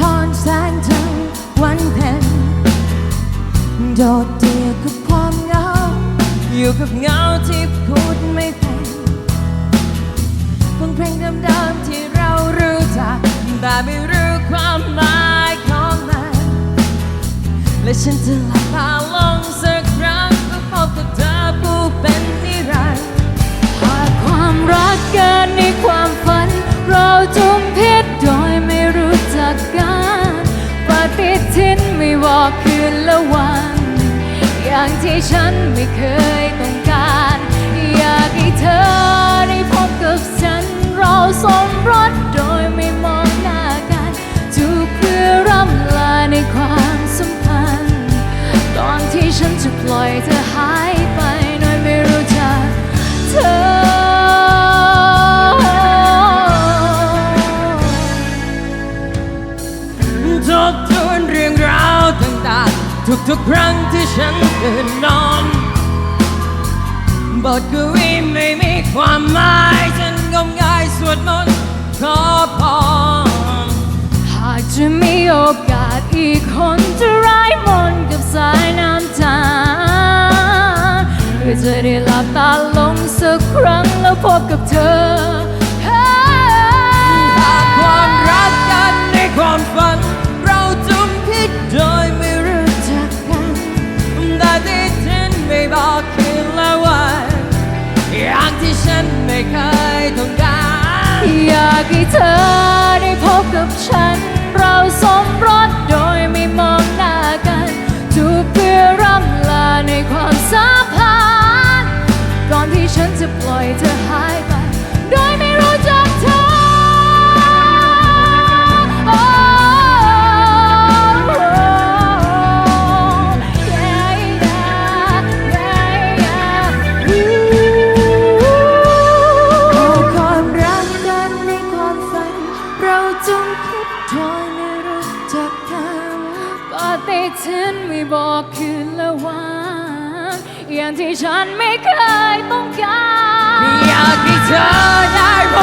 ทอนแสงทันวันเพ็ญโดดเดี่ยวกับความเหงา อยู่กับเงาที่พูดไม่เป็นฟังเพลงเดิมๆที่เรารู้จัก แต่ไม่รู้ความหมายของมัน และฉันจะหลับตา ปฏิทินไม่บอกคืนละวัน อย่างที่ฉันไม่เคยต้องการ ทุกๆครั้งที่ฉันตื่นนอนบทกวีไม่มีความหมายฉันงมงายสวดมนต์ขอพรหากจะมีโอกาสอีกคนจะร้ายมนกับสายน้ำตาเพื่อจะได้หลับตาลงสักครั้งแล้วพบกับเธอ ที่ฉันไม่เคยต้องการ อยากให้เธอได้พบกับฉัน เราสมรสโดยไม่มองหน้ากันจูบเพื่อร่ำลาในความสัมพันธ์ก่อนที่ฉันจะปล่อยเธอหาย ฏิทินไม่บอกคืนละวันอย่างที่ฉันไม่เคยต้องการอยากให้เธอได้พ